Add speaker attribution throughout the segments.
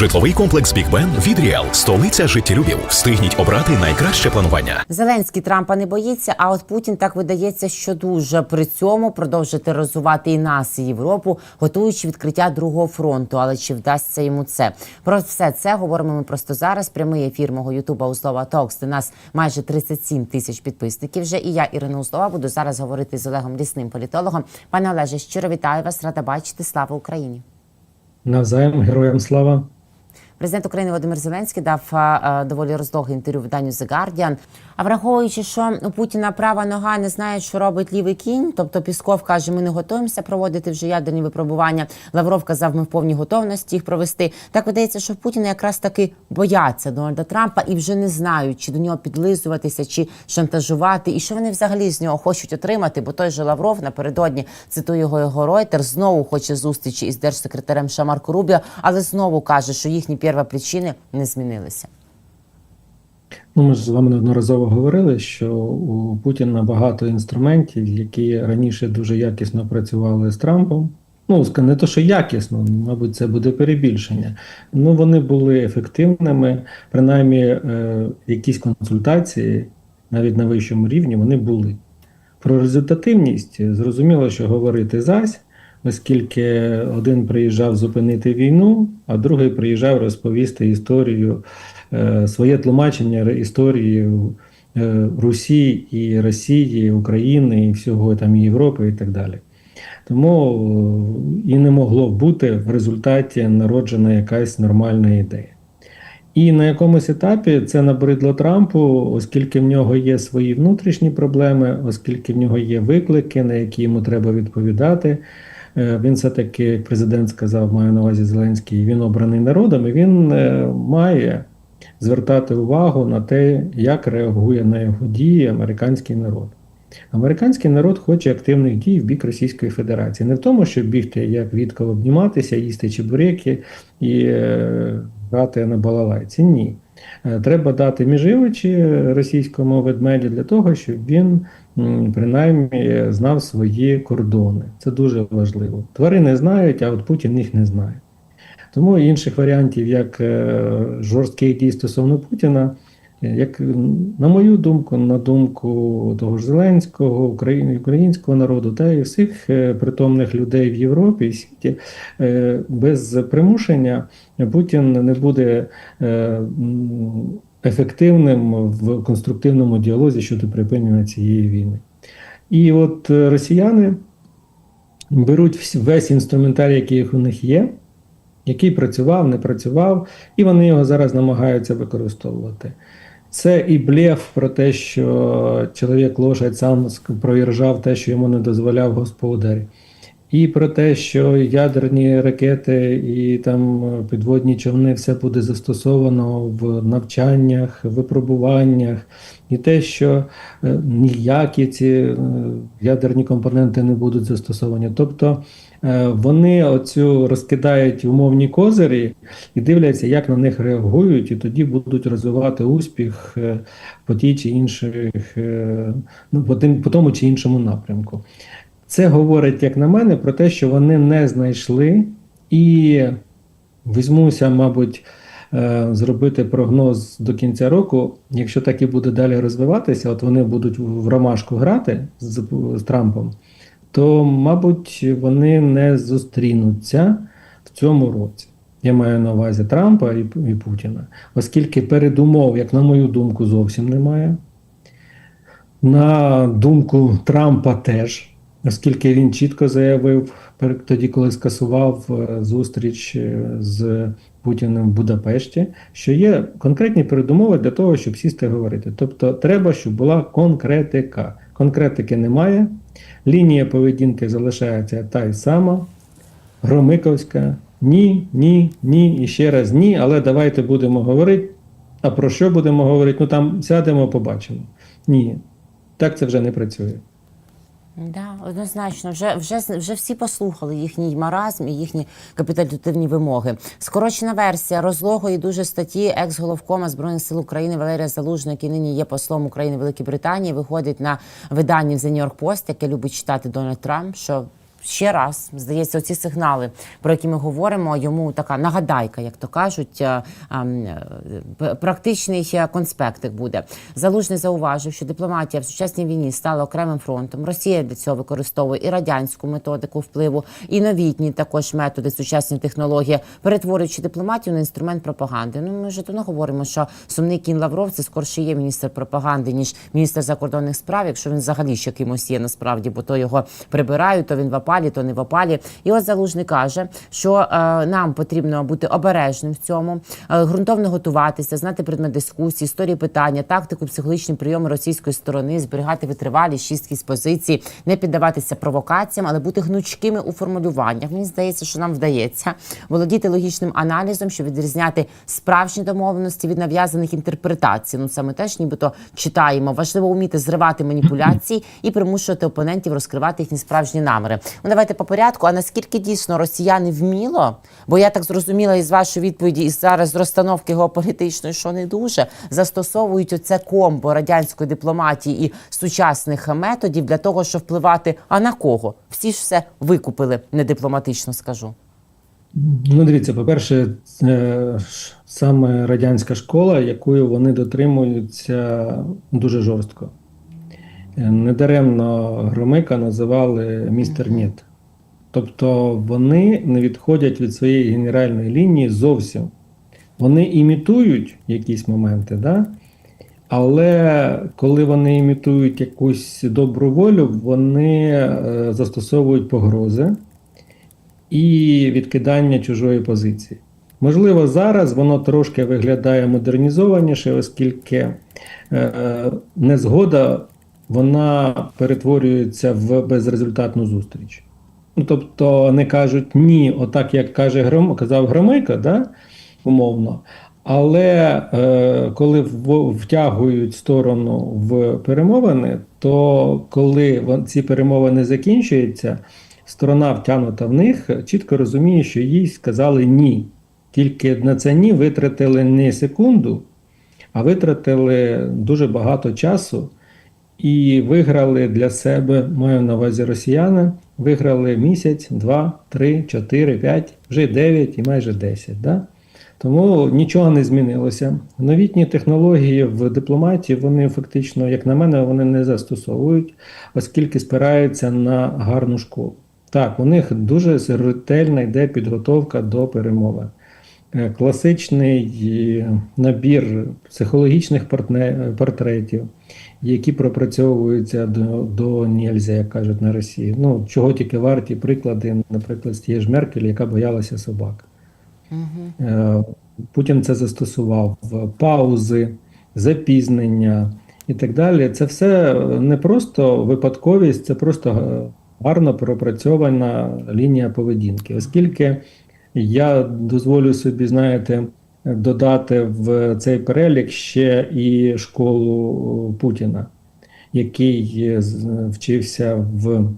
Speaker 1: Житловий комплекс Бік Бен від Ріел. Столиця життєлюбів. Встигніть обрати найкраще планування.
Speaker 2: Зеленський Трампа не боїться, а от Путін так видається, що дуже при цьому продовжує тероризувати і нас, і Європу, готуючи відкриття другого фронту. Але чи вдасться йому це? Про все це говоримо ми просто зараз. Прямий ефір мого Ютуба Услова Токс. Де нас майже 37 тисяч підписників. Вже і я, Ірина Услова, буду зараз говорити з Олегом Лісним політологом. Пане Олеже, щиро вітаю вас, рада бачити. Слава Україні!
Speaker 3: Навзаєм героям слава.
Speaker 2: Президент України Володимир Зеленський дав доволі роздовге інтерв'ю виданню The Guardian. А враховуючи, що у Путіна права нога не знає, що робить лівий кінь, тобто Пісков каже, ми не готуємося проводити вже ядерні випробування. Лавров казав, ми в повній готовності їх провести. Так видається, що Путіна якраз таки бояться Дональда Трампа і вже не знають, чи до нього підлизуватися, чи шантажувати, і що вони взагалі з нього хочуть отримати. Бо той же Лавров напередодні цитую його його Reuters, знову хоче зустрічі із держсекретарем Шамарко Рубіо, але знову каже, що їхні первопричини не змінилися.
Speaker 3: Ну, ми ж з вами неодноразово говорили, що у Путіна багато інструментів, які раніше дуже якісно працювали з Трампом. Ну, не то, що якісно, мабуть, це буде перебільшення. Ну, вони були ефективними, принаймні, е, якісь консультації, навіть на вищому рівні, вони були. Про результативність зрозуміло, що говорити зась, оскільки один приїжджав зупинити війну, а другий приїжджав розповісти історію, своє тлумачення історії е, Русі і Росії, України і всього там Європи і так далі. Тому е, і не могло бути в результаті народжена якась нормальна ідея. І на якомусь етапі це набридло Трампу, оскільки в нього є свої внутрішні проблеми, оскільки в нього є виклики, на які йому треба відповідати. Е, Він все-таки, як президент сказав, маю на увазі Зеленський, він обраний народом, і він е, має звертати увагу на те, як реагує на його дії американський народ. Американський народ хоче активних дій в бік Російської Федерації. Не в тому, щоб бігти, як Вітко, обніматися, їсти чебуреки і е, грати на балалайці. Ні. Е, Треба дати міживичі російському ведмеді для того, щоб він принаймні знав свої кордони. Це дуже важливо. Тварини знають, а от Путін їх не знає. Тому інших варіантів, як е, жорстких дій стосовно Путіна, е, як на мою думку, на думку того ж Зеленського, українського народу та і всіх е, притомних людей в Європі і світі, без примушення Путін не буде ефективним в конструктивному діалозі щодо припинення цієї війни. І от росіяни беруть весь інструментарій, який у них є, який працював, не працював, і вони його зараз намагаються використовувати. Це і блеф про те, що чоловік лошадь сам провіржав те, що йому не дозволяв господар. І про те, що ядерні ракети і там е, підводні човни все буде застосовано в навчаннях, випробуваннях, і те, що е, ніякі ці е, ядерні компоненти не будуть застосовані. Тобто вони оцю розкидають умовні козирі і дивляться, як на них реагують, і тоді будуть розвивати успіх по тій чи інших, ну, по, по тому чи іншому напрямку. Це говорить, як на мене, про те, що вони не знайшли і візьмуся, мабуть, е, зробити прогноз до кінця року. Якщо так і буде далі розвиватися, от вони будуть в ромашку грати з, з Трампом, то, мабуть, вони не зустрінуться в цьому році. Я маю на увазі Трампа і, і Путіна, оскільки передумов, як на мою думку, зовсім немає. На думку Трампа теж, оскільки він чітко заявив тоді, коли скасував е, зустріч е, з Путіним в Будапешті, що є конкретні передумови для того, щоб сісти говорити. Тобто, треба, щоб була конкретика. Конкретики немає, лінія поведінки залишається та й сама. Громиковська. Ні, ні, ні, і ще раз ні, але давайте будемо говорити. А про що будемо говорити? Ну там сядемо, побачимо. Ні, так це вже не працює.
Speaker 2: Да, однозначно, вже вже вже всі послухали їхній маразм і їхні капіталітивні вимоги. Скорочена версія розлогої дуже статті екс-головкома збройних сил України Валерія Залужна, який нині є послом України Великій Британії, виходить на виданні The New York Post, яке любить читати Дональд Трамп. Що ще раз здається, оці сигнали, про які ми говоримо, йому така нагадайка, як то кажуть, е, ем, е, п- практичний е, конспектик буде. Залужний зауважив, що дипломатія в сучасній війні стала окремим фронтом. Росія для цього використовує і радянську методику впливу, і новітні також методи, сучасні технології, перетворюючи дипломатію на інструмент пропаганди. Ну ми вже не говоримо, що сумний кін Лавров це скорше є міністр пропаганди, ніж міністр закордонних справ, якщо він взагалі ще кимось є насправді, бо то його прибирають, то він в опалі, то не в опалі. І от залужний каже, що е, нам потрібно бути обережним в цьому, е, ґрунтовно готуватися, знати предмет дискусії, історії питання, тактику, психологічні прийоми російської сторони, зберігати витривалість, шісткість позицій, не піддаватися провокаціям, але бути гнучкими у формулюваннях. Мені здається, що нам вдається володіти логічним аналізом, щоб відрізняти справжні домовленості від нав'язаних інтерпретацій. Ну ми теж нібито читаємо. Важливо вміти зривати маніпуляції і примушувати опонентів розкривати їхні справжні наміри. Ну давайте по порядку. А наскільки дійсно росіяни вміло? Бо я так зрозуміла із вашої відповіді, і зараз з розстановки геополітичної, що не дуже застосовують оце комбо радянської дипломатії і сучасних методів для того, щоб впливати. А на кого? Всі ж все викупили, не дипломатично скажу.
Speaker 3: Ну, дивіться, по-перше, це саме радянська школа, якою вони дотримуються дуже жорстко. Е, Недаремно Громика називали містер Ніт. Тобто вони не відходять від своєї генеральної лінії зовсім. Вони імітують якісь моменти, да? але коли вони імітують якусь добру волю, вони е, застосовують погрози і відкидання чужої позиції. Можливо, зараз воно трошки виглядає модернізованіше, оскільки е, незгода вона перетворюється в безрезультатну зустріч. Ну, тобто вони кажуть ні, отак як каже Гром, казав Громейко, да, умовно. Але е, коли в- втягують сторону в перемовини, то коли ці перемовини закінчуються, сторона втягнута в них чітко розуміє, що їй сказали ні. Тільки на це ні витратили не секунду, а витратили дуже багато часу і виграли для себе, маю на увазі росіяни, виграли місяць, два, три, чотири, п'ять, вже дев'ять і майже десять. Да? Тому нічого не змінилося. Новітні технології в дипломатії вони фактично, як на мене, вони не застосовують, оскільки спираються на гарну школу. Так, у них дуже ретельна йде підготовка до перемови. Е, Класичний е, набір психологічних портретів, які пропрацьовуються до, до нельзя, як кажуть на Росії. Ну, чого тільки варті приклади, наприклад, з тієї ж Меркель, яка боялася собак. Е, Путін це застосував паузи, запізнення і так далі. Це все не просто випадковість, це просто гарно пропрацьована лінія поведінки. Оскільки я дозволю собі, знаєте, додати в цей перелік ще і школу Путіна, який вчився в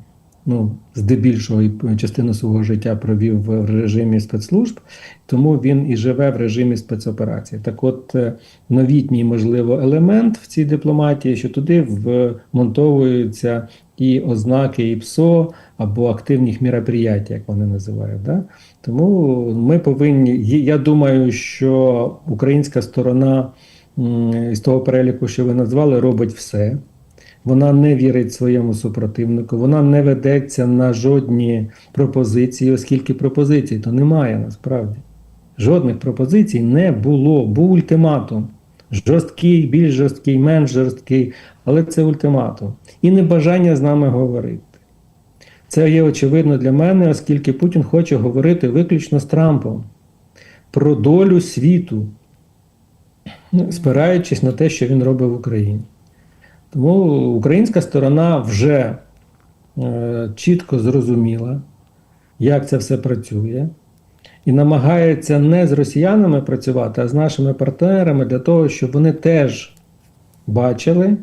Speaker 3: ну, здебільшого частину свого життя провів в режимі спецслужб, тому він і живе в режимі спецоперацій. Так от, е, новітній, можливо, елемент в цій дипломатії, що туди вмонтовуються і ознаки і ПСО або активних міроприятій, як вони називають. Да? Тому ми повинні, я думаю, що українська сторона з того переліку, що ви назвали, робить все. Вона не вірить своєму супротивнику, вона не ведеться на жодні пропозиції, оскільки пропозицій то немає насправді. Жодних пропозицій не було. Був ультиматум. Жорсткий, більш жорсткий, менш жорсткий, але це ультиматум. І небажання з нами говорити. Це є очевидно для мене, оскільки Путін хоче говорити виключно з Трампом про долю світу, спираючись на те, що він робить в Україні. Тому українська сторона вже е, чітко зрозуміла, як це все працює, і намагається не з росіянами працювати, а з нашими партнерами для того, щоб вони теж бачили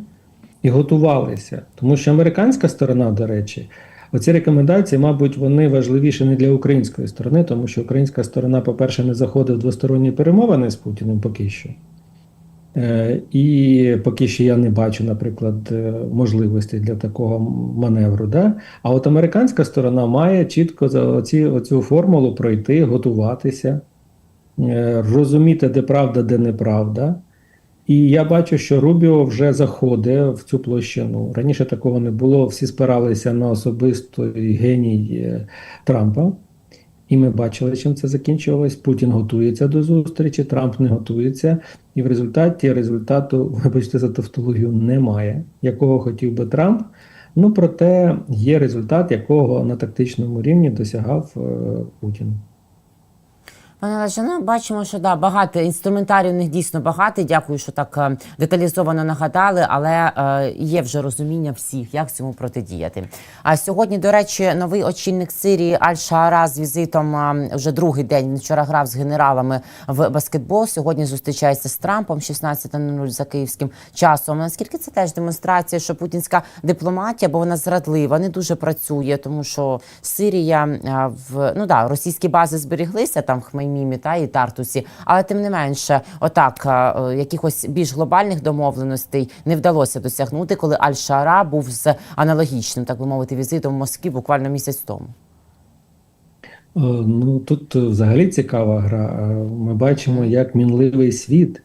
Speaker 3: і готувалися. Тому що американська сторона, до речі, оці рекомендації, мабуть, вони важливіші не для української сторони, тому що українська сторона, по-перше, не заходить в двосторонні перемовини з Путіним поки що. Е, І поки що я не бачу, наприклад, е, можливості для такого маневру. Да? А от американська сторона має чітко за оці, оцю формулу пройти, готуватися, е, розуміти, де правда, де неправда. І я бачу, що Рубіо вже заходить в цю площину. Раніше такого не було. Всі спиралися на особистий геній е, Трампа. І ми бачили, чим це закінчувалось. Путін готується до зустрічі, Трамп не готується, і в результаті результату, вибачте за тавтологію, немає, якого хотів би Трамп. Ну проте є результат, якого на тактичному рівні досягав е, Путін.
Speaker 2: Пане ну бачимо, що да, багато інструментарій у них дійсно багато. Дякую, що так е, деталізовано нагадали, але е, є вже розуміння всіх, як цьому протидіяти. А сьогодні, до речі, новий очільник Сирії Аль-Шаара з візитом е, вже другий день. Вчора грав з генералами в баскетбол. Сьогодні зустрічається з Трампом 16.00 за київським часом. Наскільки це теж демонстрація, що путінська дипломатія, бо вона зрадлива, не дуже працює, тому що Сирія е, в ну да, російські бази зберіглися там в Хмеймімі та і Тартусі, але тим не менше, отак е, якихось більш глобальних домовленостей не вдалося досягнути, коли Аль-Шара був з аналогічним, так би мовити, візитом в Москві буквально місяць тому.
Speaker 3: Е, Ну тут е, взагалі цікава гра. Ми бачимо, як мінливий світ.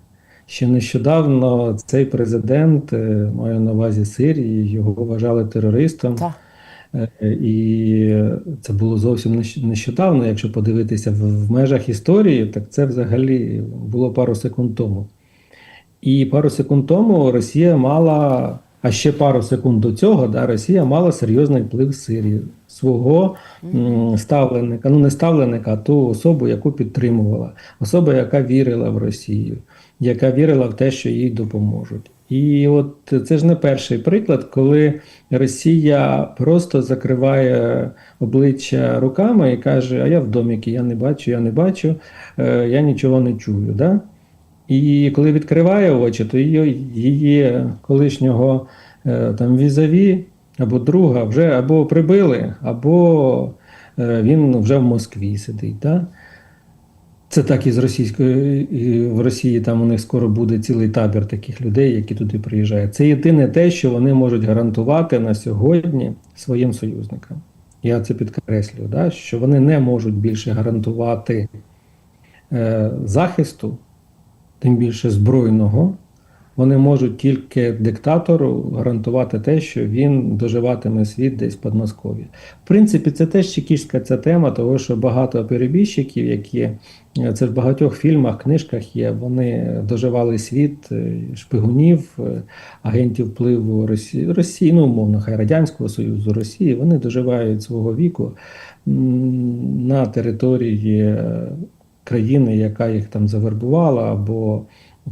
Speaker 3: Ще нещодавно цей президент, маю на увазі Сирії, його вважали терористом.
Speaker 2: Так.
Speaker 3: Е, І це було зовсім нещодавно. Якщо подивитися в, межах історії, так це взагалі було пару секунд тому. І пару секунд тому Росія мала, а ще пару секунд до цього, да, Росія мала серйозний вплив в Сирії свого м, ставленика, ну не ставленика, а ту особу, яку підтримувала, особа, яка вірила в Росію, яка вірила в те, що їй допоможуть. І от це ж не перший приклад, коли Росія просто закриває обличчя руками і каже: А я в доміки, я не бачу, я не бачу, е, я нічого не чую. Да? І коли відкриває очі, то її, її колишнього е, там візаві або друга вже або прибили, або е, він вже в Москві сидить. Да? Це так і з російської і в Росії там у них скоро буде цілий табір таких людей, які туди приїжджають. Це єдине те, що вони можуть гарантувати на сьогодні своїм союзникам. Я це підкреслюю, да? що вони не можуть більше гарантувати е, захисту, тим більше збройного. Вони можуть тільки диктатору гарантувати те, що він доживатиме світ десь в Подмосков'ї. В принципі, це теж чекістська ця тема, тому що багато перебіжчиків, які це в багатьох фільмах, книжках є, вони доживали світ е, шпигунів, е, агентів впливу Росії, Росії, ну умовно, хай Радянського Союзу, Росії, вони доживають свого віку на території е, країни, яка їх там завербувала або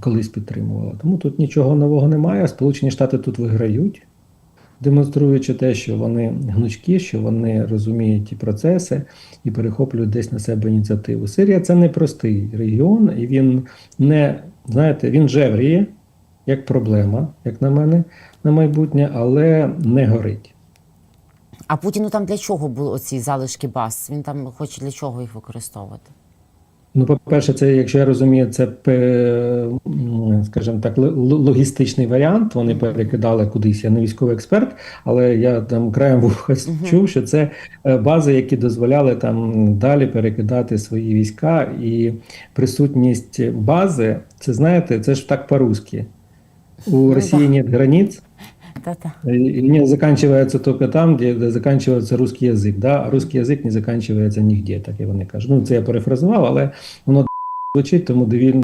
Speaker 3: колись підтримувала. Тому тут нічого нового немає. Сполучені Штати тут виграють, демонструючи те, що вони гнучкі, що вони розуміють ті процеси і перехоплюють десь на себе ініціативу. Сирія це непростий регіон, і він не, знаєте, він жевріє як проблема, як на мене, на майбутнє, але не горить.
Speaker 2: А Путіну там для чого були оці залишки баз? Він там хоче для чого їх використовувати?
Speaker 3: Ну, по-перше, це, якщо я розумію, це пе- скажімо так, логістичний варіант. Вони перекидали кудись. Я не військовий експерт, але я там краєм вуха чув, що це е, бази, які дозволяли там далі перекидати свої війська, і присутність бази, це знаєте, це ж так по-русски. У Росії нет границ.
Speaker 2: Та-та.
Speaker 3: И не заканчивается только там, де, де заканчивается русский язик. Да? А русский язик не заканчивается нігде, так і вони кажуть. Ну, це я перефразував, але воно звучить, тому довільно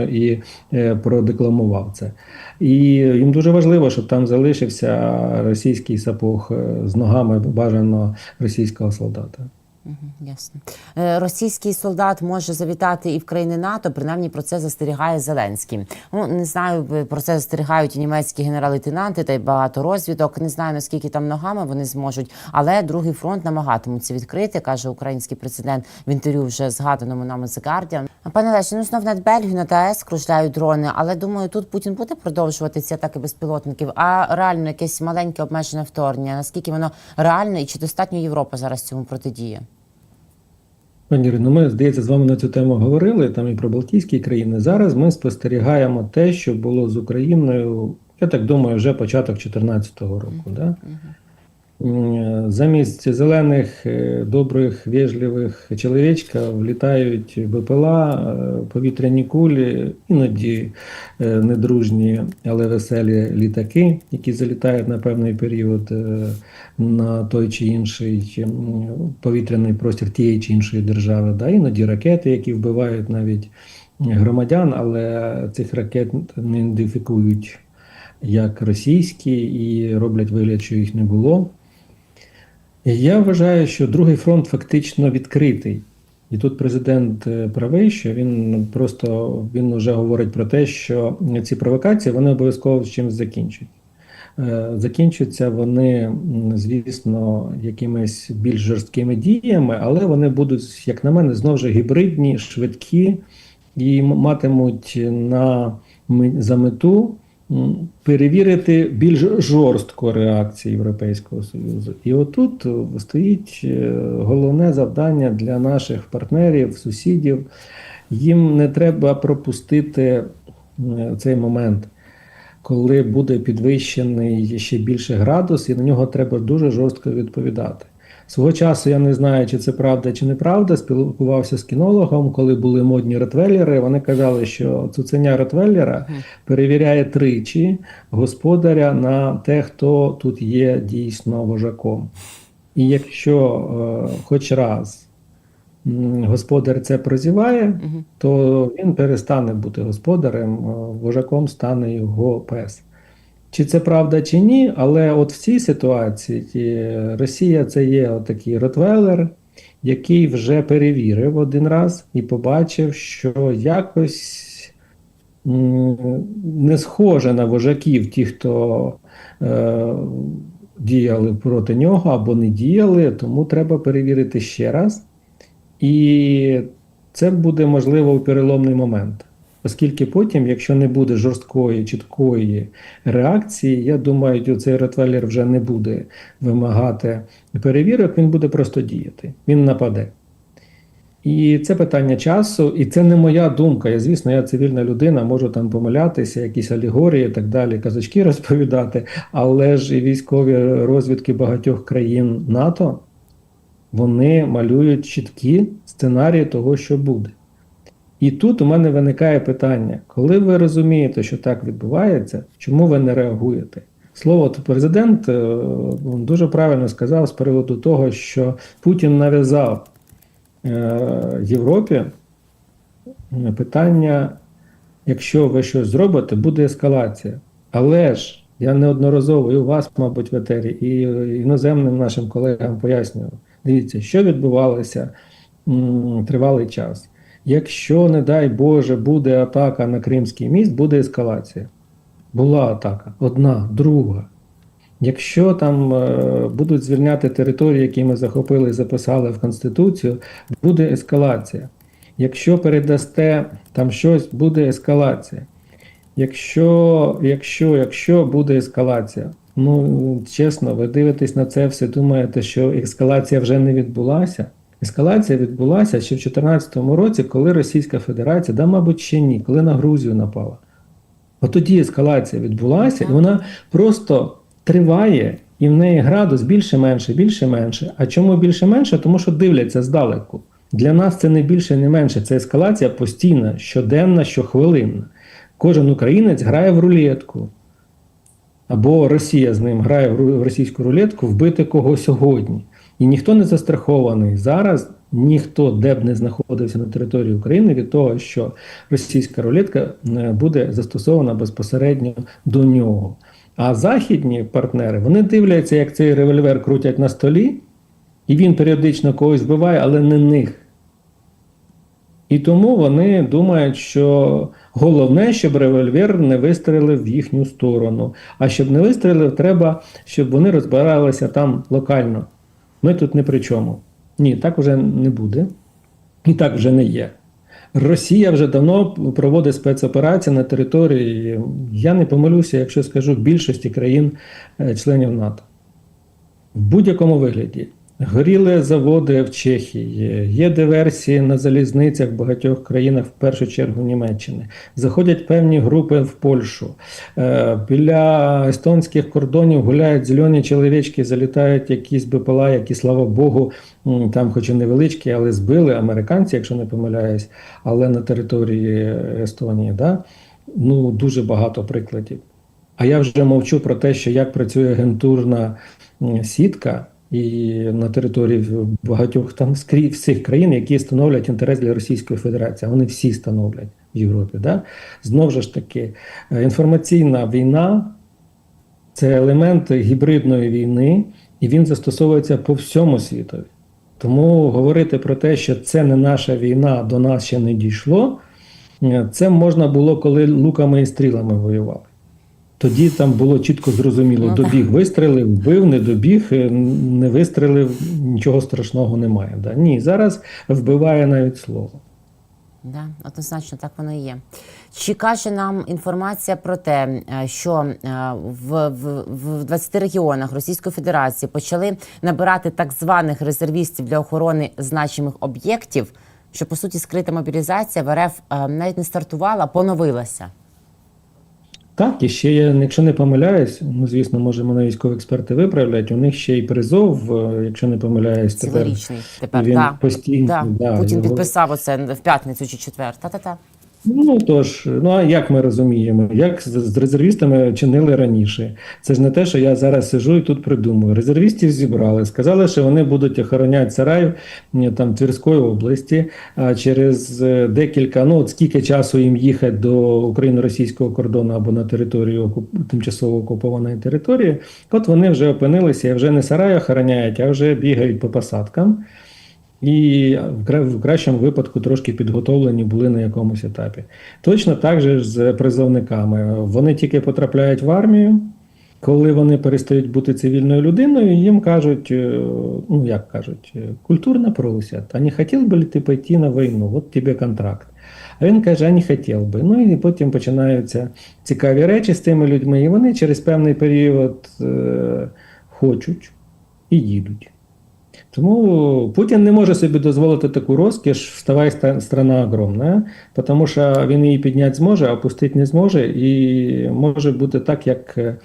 Speaker 3: і е, продекламував це. І їм дуже важливо, щоб там залишився російський сапог е, з ногами бажано російського солдата.
Speaker 2: Ясно. Е, Російський солдат може завітати і в країни НАТО. Принаймні про це застерігає Зеленський. Ну не знаю, е, про це застерігають і німецькі генерал-лейтенанти та й багато розвідок. Не знаю наскільки там ногами вони зможуть, але другий фронт намагатимуться відкрити, каже український президент в інтерв'ю вже згаданому нами The Guardian. Пане Леше, ну знов над Бельгію над АЕС кружляють дрони, але думаю, тут Путін буде продовжувати ці атаки безпілотників. А реально якесь маленьке обмежене вторгнення. Наскільки воно реально і чи достатньо Європа зараз цьому протидіє?
Speaker 3: Пані Ірино, ми, здається, з вами на цю тему говорили, там і про Балтійські країни. Зараз ми спостерігаємо те, що було з Україною, я так думаю, вже початок 2014 року. Да? М, Замість зелених, е, добрих, вежливих чоловічка влітають БПЛА, е, повітряні кулі, іноді е, недружні, але веселі літаки, які залітають на певний період е, на той чи інший повітряний простір тієї чи іншої держави. Да? Іноді ракети, які вбивають навіть громадян, але цих ракет не ідентифікують як російські і роблять вигляд, що їх не було. Я вважаю, що другий фронт фактично відкритий. І тут президент е, правий, що він просто він вже говорить про те, що ці провокації вони обов'язково з чимось закінчать. Е, Закінчуються вони, звісно, якимись більш жорсткими діями, але вони будуть, як на мене, знову ж гібридні, швидкі і матимуть на за мету перевірити більш жорстку реакцію Європейського Союзу. І отут е, стоїть е, головне завдання для наших партнерів, сусідів. Їм не треба пропустити е, цей момент, коли буде підвищений ще більше градус, і на нього треба дуже жорстко відповідати. Свого часу я не знаю, чи це правда чи неправда. Спілкувався з кінологом, коли були модні ротвеллери. Вони казали, що цуценя ротвеллера перевіряє тричі господаря на те, хто тут є дійсно вожаком. І якщо е, хоч раз господар це прозіває, то він перестане бути господарем, е, вожаком стане його пес. Чи це правда, чи ні, але от в цій ситуації Росія це є такий ротвелер, який вже перевірив один раз і побачив, що якось не схоже на вожаків, ті, хто е, діяли проти нього або не діяли, тому треба перевірити ще раз. І це буде можливо переломний момент. Оскільки потім, якщо не буде жорсткої, чіткої реакції, я думаю, цей ротвейлер вже не буде вимагати перевірок, він буде просто діяти, він нападе. І це питання часу, і це не моя думка. Я, звісно, я цивільна людина, можу там помилятися, якісь алегорії і так далі, казочки розповідати, але ж і військові розвідки багатьох країн НАТО вони малюють чіткі сценарії того, що буде. І тут у мене виникає питання: коли ви розумієте, що так відбувається, чому ви не реагуєте? Слово президент е, дуже правильно сказав з приводу того, що Путін нав'язав е, Європі е, питання: якщо ви щось зробите, буде ескалація. Але ж я неодноразово і у вас, мабуть, в етері, і іноземним нашим колегам пояснював. Дивіться, що відбувалося тривалий час. Якщо, не дай Боже, буде атака на Кримський міст, буде ескалація. Була атака, одна, друга. Якщо там е, будуть звільняти території, які ми захопили і записали в Конституцію, буде ескалація. Якщо передасте там щось, буде ескалація. Якщо, якщо, якщо буде ескалація, ну чесно, ви дивитесь на це все, думаєте, що ескалація вже не відбулася. Ескалація відбулася ще в 2014 році, коли Російська Федерація, да, мабуть, ще ні, коли на Грузію напала. От тоді ескалація відбулася, і вона просто триває, і в неї градус більше-менше, більше-менше. А чому більше-менше? Тому що дивляться здалеку. Для нас це не більше, не менше. Це ескалація постійна, щоденна, щохвилинна. Кожен українець грає в рулетку. Або Росія з ним грає в російську рулетку вбити кого сьогодні. І ніхто не застрахований зараз, ніхто де б не знаходився на території України від того, що російська рулетка е, буде застосована безпосередньо до нього. А західні партнери вони дивляться, як цей револьвер крутять на столі, і він періодично когось вбиває, але не них. І тому вони думають, що головне, щоб револьвер не вистрелив в їхню сторону. А щоб не вистрелив, треба, щоб вони розбиралися там локально. Ми тут не при чому. Ні, так вже не буде. І так вже не є. Росія вже давно проводить спецоперації на території, я не помилюся, якщо скажу більшості країн-членів НАТО. В будь-якому вигляді. Горіли заводи в Чехії, є диверсії на залізницях в багатьох країнах, в першу чергу Німеччини. Заходять певні групи в Польщу. Е, Біля естонських кордонів гуляють зелені чоловічки, залітають якісь БПЛА, які, слава Богу, там, хоч і невеличкі, але збили американці, якщо не помиляюсь, але на території Естонії. Да? Ну, дуже багато прикладів. А я вже мовчу про те, що як працює агентурна сітка і на території багатьох там всіх країн, які становлять інтерес для Російської Федерації. Вони всі становлять в Європі. Да? Знову ж таки, е, інформаційна війна це елемент гібридної війни, і він застосовується по всьому світові. Тому говорити про те, що це не наша війна, до нас ще не дійшло, е, це можна було, коли луками і стрілами воювали. Тоді там було чітко зрозуміло:
Speaker 2: Ну, так.
Speaker 3: добіг вистрелив, вбив, не добіг, е, не вистрелив, нічого страшного немає. Да? Ні, зараз вбиває навіть слово.
Speaker 2: Да, однозначно, так воно і є. Чи каже нам інформація про те, е, що е, в, в, в 20 регіонах Російської Федерації почали набирати так званих резервістів для охорони значимих об'єктів, що по суті скрита мобілізація в РФ навіть не стартувала, поновилася?
Speaker 3: Так, і ще я, якщо не помиляюсь, ну звісно, може мене військові експерти виправлять. У них ще й призов, е, якщо не помиляюсь, тепер
Speaker 2: тепер
Speaker 3: він
Speaker 2: да.
Speaker 3: постійно,
Speaker 2: Да.
Speaker 3: да,
Speaker 2: Путін
Speaker 3: його-
Speaker 2: підписав оце в п'ятницю чи четвер. Та-та-та.
Speaker 3: Ну тож, ну а як ми розуміємо, як з, резервістами чинили раніше? Це ж не те, що я зараз сижу і тут придумую. Резервістів зібрали, сказали, що вони будуть охороняти сарай там Тверської області. А через е, декілька, ну от скільки часу їм їхати до україно-російського кордону або на територію тимчасово окупованої території, от вони вже опинилися і вже не сарай охороняють, а вже бігають по посадкам. І в кра- в кращому випадку трошки підготовлені були на якомусь етапі. Точно так же з призовниками. Вони тільки потрапляють в армію, коли вони перестають бути цивільною людиною, їм кажуть, е, ну як кажуть, е, культурно просять, а не хотів би ти пойти на війну? От тобі контракт. А він каже, а не хотів би. Ну і потім починаються цікаві речі з тими людьми, і вони через певний період е, хочуть і їдуть. Тому Путін не може собі дозволити таку розкіш, вставай страна огромна, тому що він її підняти зможе, а опустити не зможе. І може бути так, як е,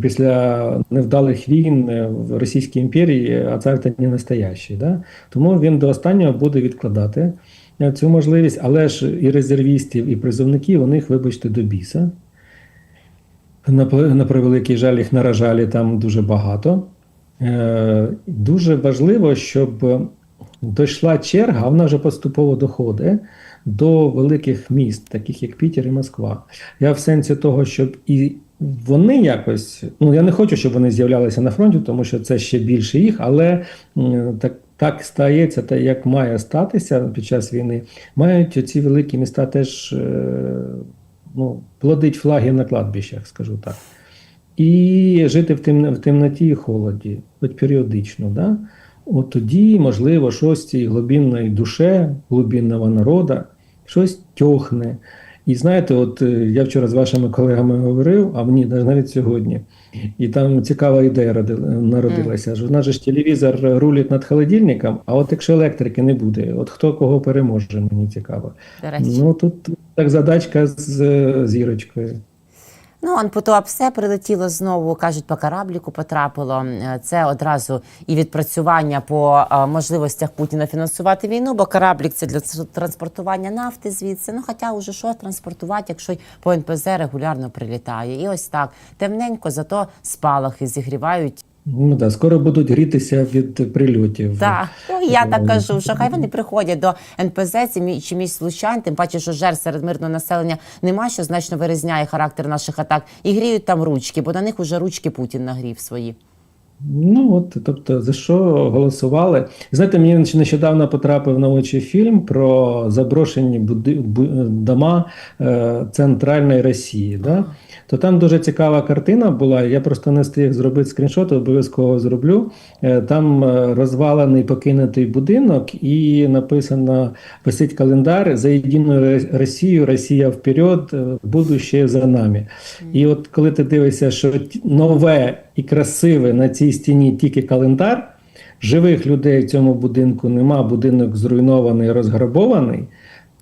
Speaker 3: після невдалих війн е, в Російській імперії, а цар не настоящий. Да? Тому він до останнього буде відкладати е, цю можливість, але ж і резервістів, і призовників у них, вибачте, до біса. На превеликий жаль, їх наражалі там дуже багато. Е, Дуже важливо, щоб дійшла черга, вона вже поступово доходить до великих міст, таких як Пітер і Москва. Я в сенсі того, щоб і вони якось, ну я не хочу, щоб вони з'являлися на фронті, тому що це ще більше їх, але так, так стається, та як має статися під час війни, мають ці великі міста теж е, ну, плодить флаги на кладбищах, скажу так. І жити в, темно, в темноті і холоді, хоч періодично. Да? От тоді, можливо, щось цій глибинної душе, глибинного народу, щось тьохне. І знаєте, от е, я вчора з вашими колегами говорив, а мені навіть сьогодні, і там цікава ідея народилася. ж У нас же ж телевізор рулить над холодильником, а от якщо електрики не буде, от хто кого переможе, мені цікаво. Ну тут так задачка з зірочкою.
Speaker 2: Ну, Анпутуа все прилетіло знову, кажуть, по корабліку потрапило. Е, Це одразу і відпрацювання по е, можливостях Путіна фінансувати війну, бо кораблік це для транспортування нафти звідси. Ну, хоча уже що транспортувати, якщо по НПЗ регулярно прилітає. І ось так темненько, зато спалахи зігрівають.
Speaker 3: Ну так, скоро будуть грітися від прильотів.
Speaker 2: Так, ну я так кажу, що хай вони приходять до НПЗ чи місць влучань, тим паче, що жертв серед мирного населення нема, що значно вирізняє характер наших атак, і гріють там ручки, бо на них уже ручки Путін нагрів свої.
Speaker 3: Ну от, тобто, за що голосували? Знаєте, мені нещодавно потрапив на очі фільм про заброшені буди... дома е, центральної Росії. Да? То там дуже цікава картина була. Я просто не встиг зробити скріншот, обов'язково зроблю. Е, там е, розвалений покинутий будинок, і написано: висить календар за єдину Росію, Росія вперед, е, будуще за нами. І от коли ти дивишся, що нове і красиве на цій стіні тільки календар. живих людей в цьому будинку нема, будинок зруйнований, розграбований.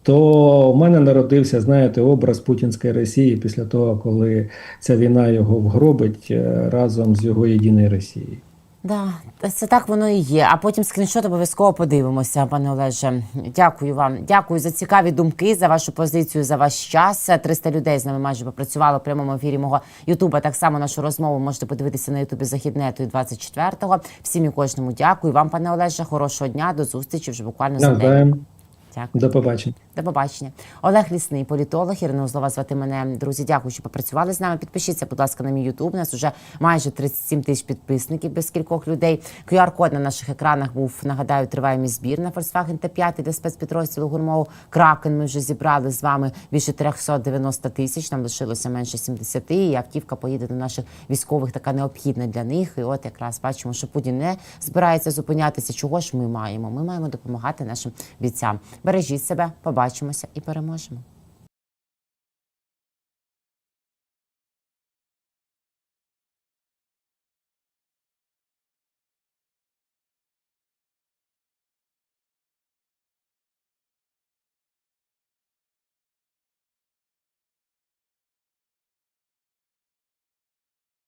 Speaker 3: То в мене народився, знаєте, образ путінської Росії після того, коли ця війна його вгробить е, разом з його єдиною Росією.
Speaker 2: Да, це так воно і є. А потім скріншот обов'язково подивимося, пане Олеже. Дякую вам. Дякую за цікаві думки, за вашу позицію, за ваш час. 300 людей з нами майже попрацювало в прямому ефірі мого Ютуба. Так само нашу розмову можете подивитися на Ютубі Західнету 24-го. Всім і кожному дякую. Вам, пане Олеже, хорошого дня. До зустрічі вже буквально за день. Дякую.
Speaker 3: До побачення.
Speaker 2: До побачення. Олег Лісний, політолог, Ірина Узлова звати мене. Друзі, дякую, що попрацювали з нами. Підпишіться, будь ласка, на мій Ютуб. У нас вже майже 37 тисяч підписників без кількох людей. QR-код на наших екранах був, нагадаю, триває мій збір на Volkswagen Т5 для спецпідрозділу гурмову Кракен. Ми вже зібрали з вами більше 390 тисяч. Нам лишилося менше 70, і автівка поїде до наших військових, така необхідна для них. І от якраз бачимо, що Путін не збирається зупинятися. Чого ж ми маємо? Ми маємо допомагати нашим бійцям. Бережіть себе, побачимося і переможемо.